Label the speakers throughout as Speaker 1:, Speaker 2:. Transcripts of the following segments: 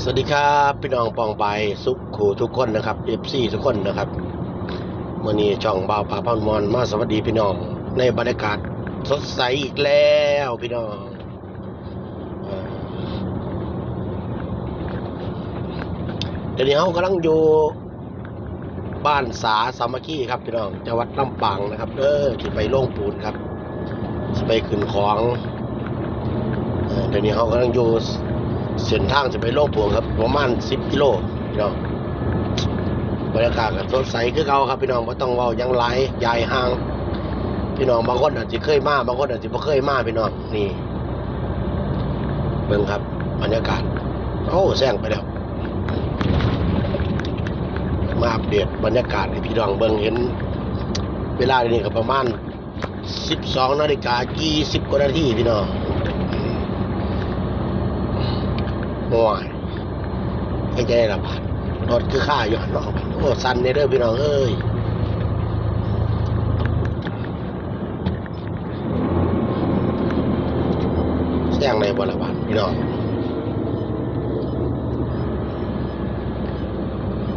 Speaker 1: สวัสดีครับพี่น้องปองไปสุขขู่ทุกคนนะครับเอฟซีทุกคนนะครับเมื่อนี้ช่องบ่าวป่าพันมอนมาสวัสดีพี่น้อง ในบรรยากาศสดใสอีกแล้วพี่น้องเดี๋ยวนี้เขากำลังอยู่บ้านสาสามัคคีครับพี่น้องจังหวัดลำปางนะครับเออที่ไปโล่งปูนครับไปขึ้นของเอ่อเดี๋ยวนี้เขากำลังอยู่ เส้นทางจะไปโลกพวงครับ ประมาณสิบกิโลพี่น้องบรรยากาศก็สดใสคือเก่าครับพี่น้องไม่ต้องเว้ายังไรยายห่าง พี่น้องบางคนอาจจะเคยมาบางคนอาจจะไม่เคยมาพี่น้องนี่เบิ่งครับบรรยากาศโอ้แซงไปแล้วมาอัปเดตบรรยากาศให้พี่น้องเบิ่งเห็น เวลาเดี๋ยวนี้ก็ประมาณสิบสองนาฬิกายี่สิบกว่านาทีพี่น้อง ห่วยให้ใจละบาทรถคือค่าหย้อนเนาะโอ้สันในเด้องพี่น้องเอ้ยแซงในบละบาทพี่น้อง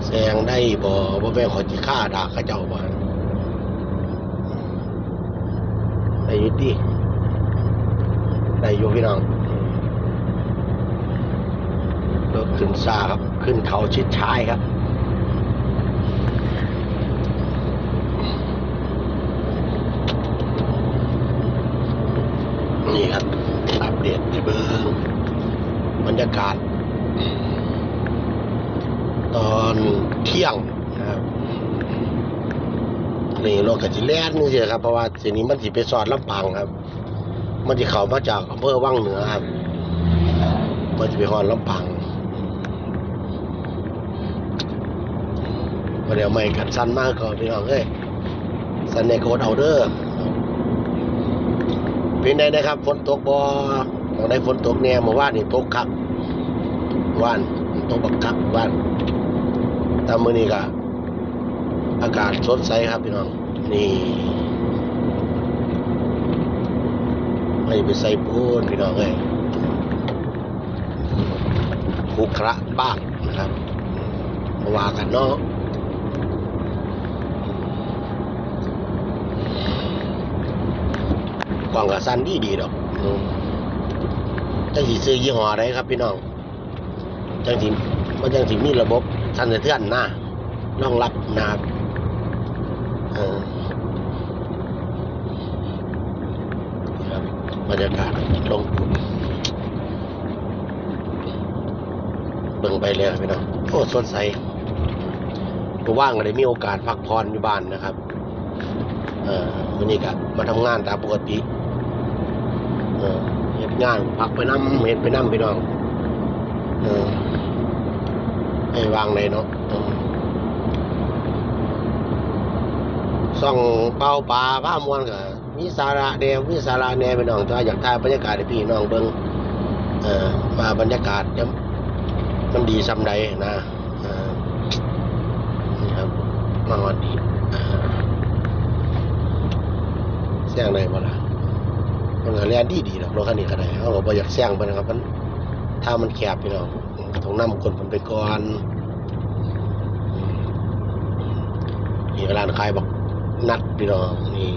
Speaker 1: แซงได้บ่บ่แม่นขอจิค่าด่าเขาเจ้าบ่ได้ยุติได้อยู่พี่น้อง รถขึ้นซาครับ ขึ้นเขาชิดชายครับ นี่ครับ อัปเดตให้เบิ้งบรรยากาศ ตอนเที่ยงนะครับนี่รถกับจิแล่นนี่เสียครับเพราะว่าสีนี้มันสิไปสอดลำปางครับ มันจะเข้ามาจากอำเภอวังเหนือครับมันจะไปหอนลำปาง มาเดี๋ยวไม่กันสั้นมากก่อนพี่น้องเอ้ยสันในโคดเอาเด้อเป็นไงนะครับฝนตกบ่ตอนได้ฝนตกเนี่ยเมื่อวานนี่ตกคักเมื่อวานตกบักคักเมื่านต่มื้อนี้ก็อากาศสดใสครับพี่น้อง นี่ไม่ไปใส่ปูนพี่น้องเอ้ยคุกระบ้างนะครับมาว่ากันเนาะ กล่องกับสั้นดีดีดอกจังสีซื้อยี่ห้ออะไรครับ พี่น้องจังสีมันจังสีมีระบบสั้นสะเทือนหน้ารองรับนะครับเออนี่ครับรรยากาศลงทุนเบิ่งไปเลยครับพี่น้องโอ้สดใสตัวว่างก็ได้มีโอกาสพักผ่อนอยู่บ้านนะครับ ออวันนี้ก็มาทำงานตามปกติ เออเฮ็ดงานพักไปน้ำเฮ็ดไปน้ำไปน้อง เออให้วางเลยเนาะส่องเป่าปลาผ้ามวนก็มีสาระเดวมีสาระแน่ไปน้องแต่ว่าอยากถ่ายบรรยากาศพี่น้องเบิ่งเออว่าบรรยากาศจะมันดีซำใดนะ เออนี่ครับมาวันดีออแซงได้บ่ล่ะมันก็เรียนดีดีๆดอกรถคันนี้ก็ได้เขาก็บ่อยากแซงไปนะครับ มันถ้ามันแคบพี่น้องต้องนำคนผมไปก่อนนี่ร้านขายบักนัดพี่น้องนี่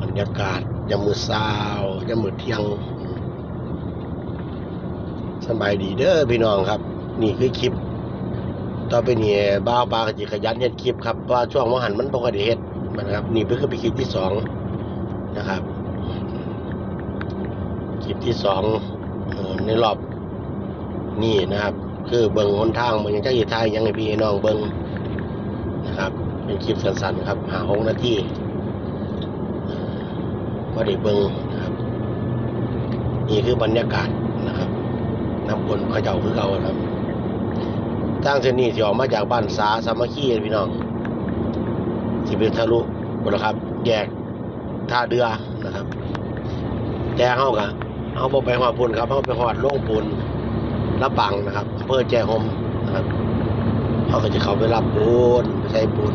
Speaker 1: บรรยากาศยามมือเช้ายามมือเที่ยงสบายดีเด้อพี่น้องครับ นี่คือคลิป ต่อไปนี้บ้าวปลาก็จิขยันเฮ็ดคลิปครับว่าช่วงมหันมันบ่ค่อยได้เฮ็ดนะครับ นี่เพิ่งเป็นคลิปที่สองนะครับคลิปที่สองในรอบนี่นะครับ คือเบิ่งหนทางมันยังจะอีทายยังให้พี่น้องเบิ่งนะครับ เป็นคลิปสั้นๆครับหาหกนาทีเอ่อก็ได้เบิ่งนะครับ นี่คือบรรยากาศนะครับน้ำบนเขาเจ้าคือเก่าครับ ทางเส้นนี้ที่ออกมาจากบ้านสาสามัคคีพี่น้องสิเป็นทะลุบนครับ แยกท่าเรือนะครับ แต่เฮากะเฮาบ่ไปฮอดพุ่นครับเฮาไปฮอดโรงปูนละปังนะครับอำเภอแจ้ห่มนะครับเฮาก็จะเข้าไปรับปูนไปใส่ปูน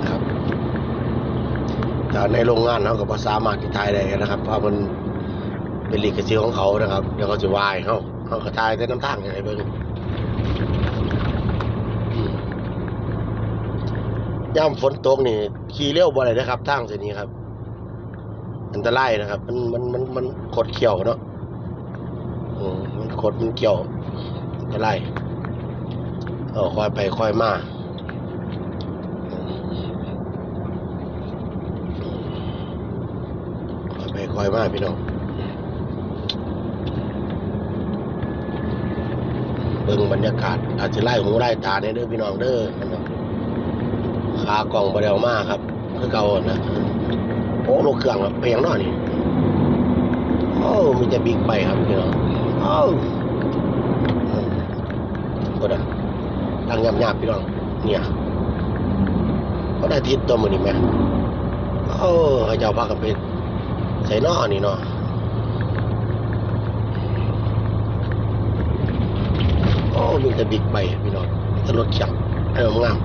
Speaker 1: นะครับแต่ในโรงงานเฮาก็บ่สามารถที่ถ่ายได้นะครับ เพราะมันเป็นลิขสิทธิ์ของเขานะครับ เดี๋ยวเขาจะวายเขาเขากระจายแต่น้ำทางให้เบิ่งอืม ย่ำฝนตกนี่ขี่เร็วบ่ได้นะครับทางเส้นนี้ครับ อันตรายนะครับ มันมันมันมันขดเขียวเนาะอืมมันขดมันเกี่ยวอันตรายเออคอยไปคอยมาคอยไปคอยมาพี่น้องเบิ่งบรรยากาศอาจจะไล่หูไล่ตาเนี่ยเด้อพี่น้องเด้อ ขากล่องบเดวมากครับคือเก่านะโอ้ลูกเครื่องครับไปอย่างน้อนี่โอ้มีแต่บิ๊กไปครับพี่น้องโอ้ก็ได้ดังยำๆพี่น้องเนี่ยเขาได้ทิศตัวมือนี่ไหมโอ้ให้เจ้าพากันไปใส่นอนี่เนาะโอ้มีแต่บิ๊กไบพี่น้องมีแต่รถจักรให้มันงาม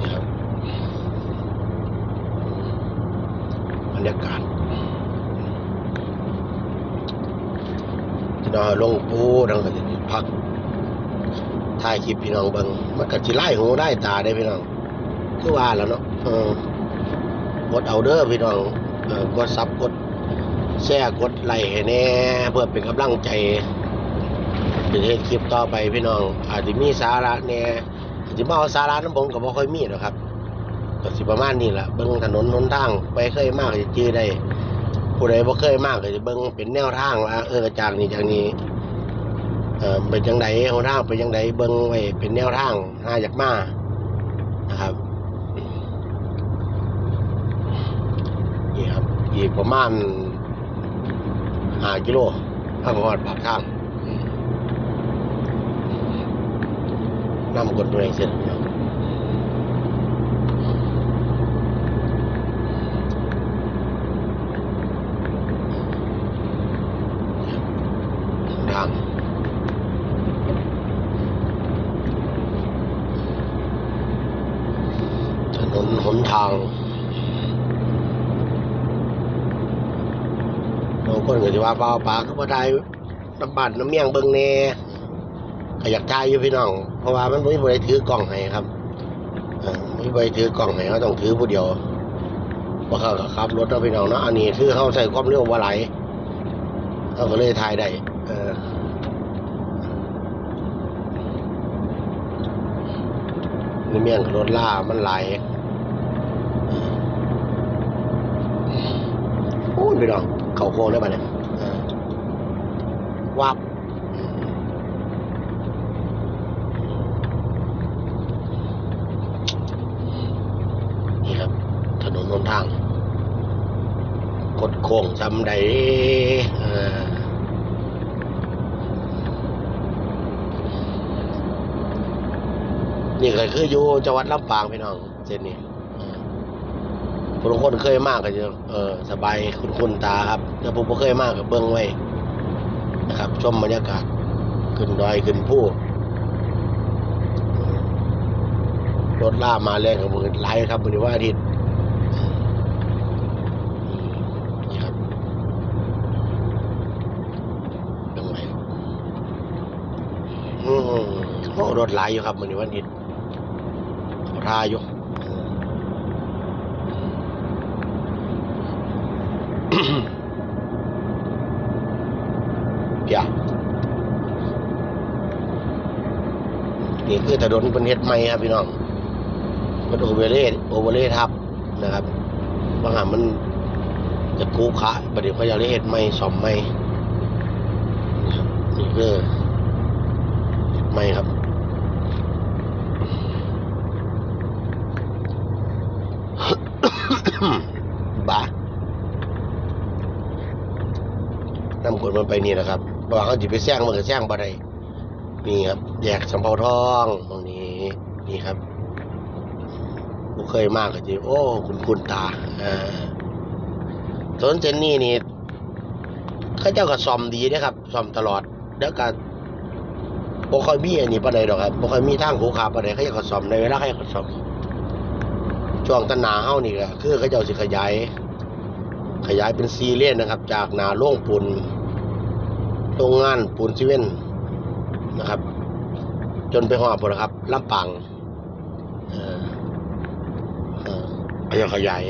Speaker 1: นี่ครับบ รยากาศที่นอนลงปูดังก็จะพักถ่ายคลิปพี่น้องเบิงมันก็จิไล่หูได้ตาได้พี่น้องคือว่าแล้วเนาะเออกดเอาเด้อพี่น้องเออกดซับกดแชร์กดไลค์ให้แน่เพื่อเป็นกำลังใจจะเฮ็ดคลิปต่อไปพี่น้อง อาจจะมีสาระแน่อาจจะบ่เอาสาระน้ำผมก็บ่ค่อยมีหรอกครับ ก็สิประมาณนี้แหละเบิ่งถนนหนทางไปเคยมากจะจื้อได้ผู้ใดบ่เคยมากก็จะเบิ่งเป็นแนวทางว่าเออจากนี้จากนี้เออเป็นจังไดหนทางเป็นจังไดเบิ่งไว้เป็นแนวทางหาจากมานะครับนี่ครับอีกประมาณ5กิโลถ้าพอดปากทางนำกฎหมายเสร็จแล้วทางถนนหนทางบาง คนก็จะว่าเปล่าปากก็บ่ได้น้ำบัดน้ำเมี่ยงเบิ่งแน่ก็อยากถ่ายอยู่พี่น้อง เพราะว่ามันไม่บริถือกล่องให้ครับไม่บริถือกล่องให้เขาต้องถือผู้เดียวเพระเขาขับรถเราพี่น้องเนาะอันนี้คือเขาใส่ความเร็วว่าไหลเขาก็เลยถ่ายได้นี่เมี่ยงรถล่ามันไหลโอ้ยพี่น้อง เขาโค้งได้ปะเนี่ยเออวับนี่ครับ ถนนหนทาง กดโค้งจำได้เอ่อนี่ก็คืออยู่จังหวัดลำปางพี่น้องเส้นนี้ เออผู้ลางคนเคยมากก็จะเออสบายคุณคุณตาครับแต่ผมบ่เคยมากกับเบิ้งไว้นะครับ ชมบรรยากาศขึ้นดอยขึ้นผู้รถล่ามาแรงกับมือไล่ครับบริว่าอาทิตย์นี่ครับยังไงอืมโอ้รถไหลายอยู่ครับมือนวันอาทิตย์เขาท่าอยู่เออ เปียนี่ คือถนนเป็นเฮ็ดใหม่ครับพี่น้องมันโอเวอร์เลโอเวอร์เลทับนะครับบางหามันจะคูคะประเดี๋ยวเขาจะเฮ็ดไม่สอมไม่นะครับนี่คือไม่ครับบ้านำกดมันไปนี่นะครับบอกเขาจิไปแซงมันก็แซงบ่ได้ นี่ครับ แยกสำเภาทองตรงนี้นี่ครับผมเคยมากก็จริงโอ้ คุณคุณตาอ่าถนนเส้นนี้นี่เขาเจ้าก็ซ่อมดีนะครับซ่อมตลอดแล้วก็บ่ค่อยมีอันนี้ปานใดดอกครับบ่ค่อยมีทางหูขาปานใดเขาเจ้าก็ซ่อมในเวลาเขาเจ้าก็ซ่อมช่วงตนาเฮานี่ก็คือเขาเจ้าสิขยาย ขยายเป็นซีเรียสนะครับ จากนาโล่งปูนโรงงานปูนซีเว่น นะครับ จนไปหอดพนละครับลำปังเออเออพยายขยาย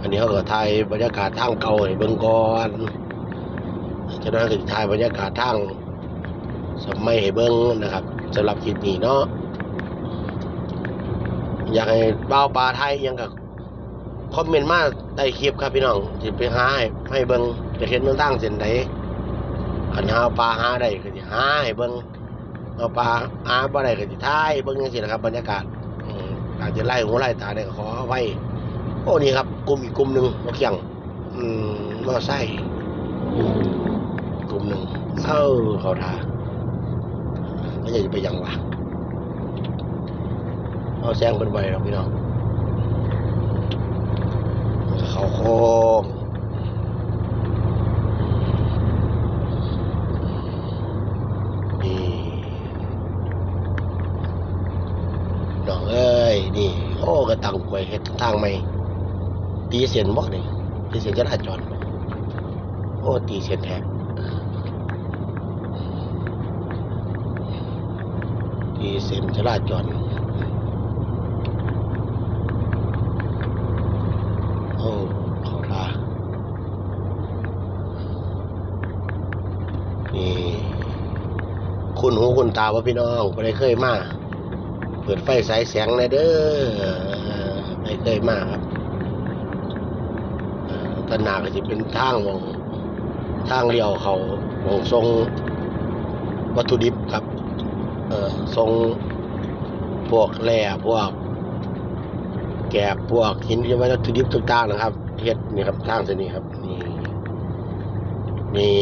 Speaker 1: อันนี้เขาก็ถ่ายบรรยากาศทางเก่าให้เบิ่งก่อนจากนั้นก็สิถ่ายบรรยากาศทางสมัยให้เบิ่งนะครับสำหรับคลิปนี้เนาะอยากให้บ่าปลาไทยยังกับคอมเมนต์มาใต้คลิปครับพี่น้องสิไปหาให้ให้เบิ่งจะเห็นต่างเส้นใด คันหาปลาหาได้ก็สิหาให้เบิ่งเอาปลาหาบ่ได้ก็สิถ่ายเบิ่งจังซี่นะครับบรรยากาศอาจจะไล่หูไล่ตาได้ก็ขออภัยโอ้นี่ครับกลุ่มอีกกลุ่มหนึ่งนกเขียง อืมมอไซค์กลุ่มหนึ่งเอ้าเขาทาไม่อยากจะไปยังวะเอาแซงเป็นไปหรอกพี่น้องเขาโค้งนี่น้องเอ้ย นี่ โอ้กระ ตังกวยเฮ็ดทางใหม่ตีเสียนบ่นี่ตีเสียนจราจรบ่โอ้ตีเสียนแท้ตีเสียนจราจรโอ้ขาท่านี่คุณหูคุณตาว่าพี่น้องไม่ได้เคยมาเปิดไฟสายแสงเลยเด้อ ไม่เคยมากครับตนาก็จะเป็นทางของทางเลี้ยวเขาของทรงวัตถุดิบครับ เอ่อทรงพวกแร่พวก แกบพวกหินที่วัตถุดิบต่างๆนะครับเฮ็ดนี่ครับทางเส้นนี้ครับ นี่นี่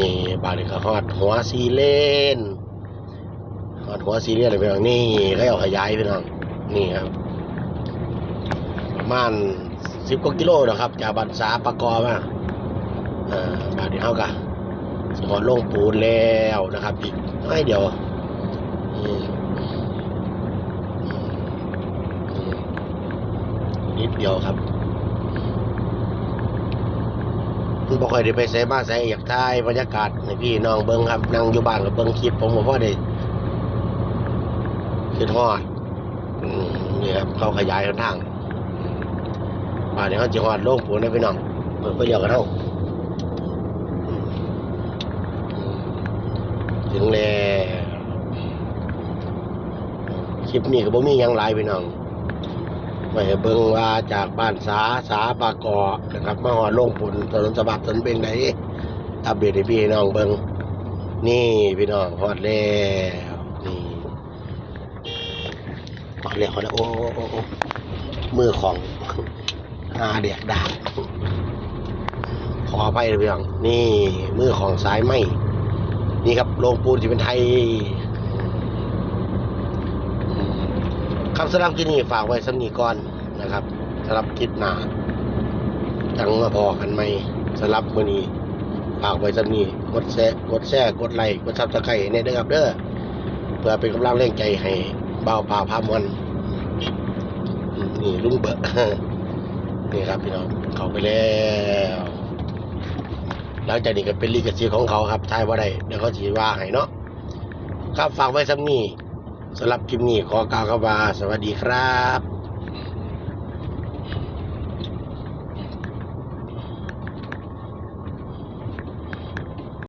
Speaker 1: บาริคาฮอดหัวซีเลนฮอดหัวซีเลนเลยพี่น้องนี่เขาเอาขยายพี่น้องนี่ครับ มาณสิบกว่ากิโลนะครับ จากบันสาปะกอมาอ่อบาดนี้เฮากะสหอนลงปูนแล้วนะครับ อีกน้อยเดียวอืมอือนิดเดียวครับบ่ค่อยได้ไปใส่มาใส่อยากถ่ายบรรยากาศให้พี่น้องเบิ่งครับนั่งอยู่บ้านกับเบิ่งคลิปผมบ่พอได้ขึ้นฮอดอืมนี่ครับเขาขยายทาง ป่านนี้เขาจะหอดโล่งปูนได้พี่น้องเปิดไปเดียวกันเท่าถึงแล้วคลิปนี้ก็บ่มียังหลายพี่น้องไว้ให้เบิ่งว่าจากบ้านสาสาปากอนะครับมาหอดโล่งปูนถนนสะบัดถนนเป็นไหนอัปเดตให้พี่น้องเบิ่งนี่พี่น้องหอดแล้วนี่หอดแล้วหอดแล้วโอ้โอ้โอ้โอ้มือของ หาเด็กดาขออภัยเลยพี่องนี่มือของสายไหมนี่ครับโรงปูนที่เป็นไทยคำสำหรับที่นี่ฝากไว้สำนีก่อนนะครับสำหรับคลิปหนาจังมาพอกันไหมสำหรับมือนี้ฝากไว้สำนีกดแชร์กดแชร์กดไลค์กดซับสไครต์เนี่ยเด้อครับเด้อเพื่อเป็นกำลังแรงใจให้เบาป่าพามวลอืมนี่ลุงเบิร์ นี่ครับพี่น้องเขาไปแล้วหลังจากนี้ก็เป็นลีกสีของเขาครับทายว่าได้เดี๋ยวเขาสีว่าให้เนาะครับฝากไว้สำนี้สำหรับคลิปนี้ขอกล่าวคำว่าสวัสดีครับ